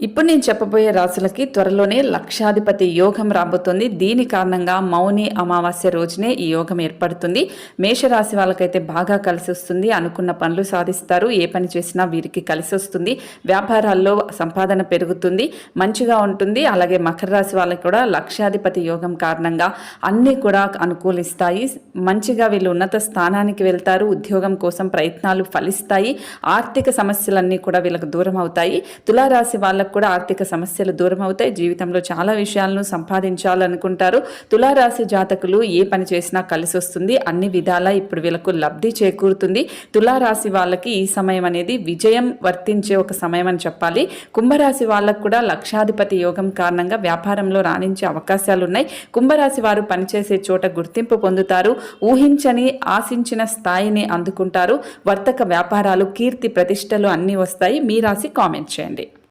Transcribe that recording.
ఇప్పుడు నేను చెప్పబోయే రాశులకి త్వరలోనే లక్షాధిపతి యోగం రాబోతుంది. దీని కారణంగా మౌని అమావాస్య రోజునే ఈ యోగం ఏర్పడుతుంది. మేషరాశి వాళ్ళకైతే బాగా కలిసి వస్తుంది. అనుకున్న పనులు సాధిస్తారు. ఏ పని చేసినా వీరికి కలిసి వస్తుంది. వ్యాపారాల్లో సంపాదన పెరుగుతుంది. మంచిగా ఉంటుంది. అలాగే మకర రాశి వాళ్ళకి కూడా లక్షాధిపతి యోగం కారణంగా అన్నీ కూడా అనుకూలిస్తాయి. మంచిగా వీళ్ళు ఉన్నత స్థానానికి వెళ్తారు. ఉద్యోగం కోసం ప్రయత్నాలు ఫలిస్తాయి. ఆర్థిక సమస్యలన్నీ కూడా వీళ్ళకు దూరం అవుతాయి. తులారాశి వాళ్ళకు కూడా ఆర్థిక సమస్యలు దూరం అవుతాయి జీవితంలో చాలా విషయాలను సంపాదించాలనుకుంటారు. తులారాశి జాతకులు ఏ పని చేసినా కలిసి వస్తుంది అన్ని విధాలా ఇప్పుడు వీళ్ళకు లబ్ధి చేకూరుతుంది. తులారాశి వాళ్ళకి ఈ సమయం అనేది విజయం వర్తించే ఒక సమయం అని చెప్పాలి. కుంభరాశి వాళ్ళకు కూడా లక్షాధిపతి యోగం కారణంగా వ్యాపారంలో రాణించే అవకాశాలు ఉన్నాయి కుంభరాశి వారు పనిచేసే చోట గుర్తింపు పొందుతారు. ఊహించని ఆశించిన స్థాయిని అందుకుంటారు. వర్తక వ్యాపారాలు కీర్తి ప్రతిష్టలు అన్నీ వస్తాయి. మీ రాశి కామెంట్ చేయండి.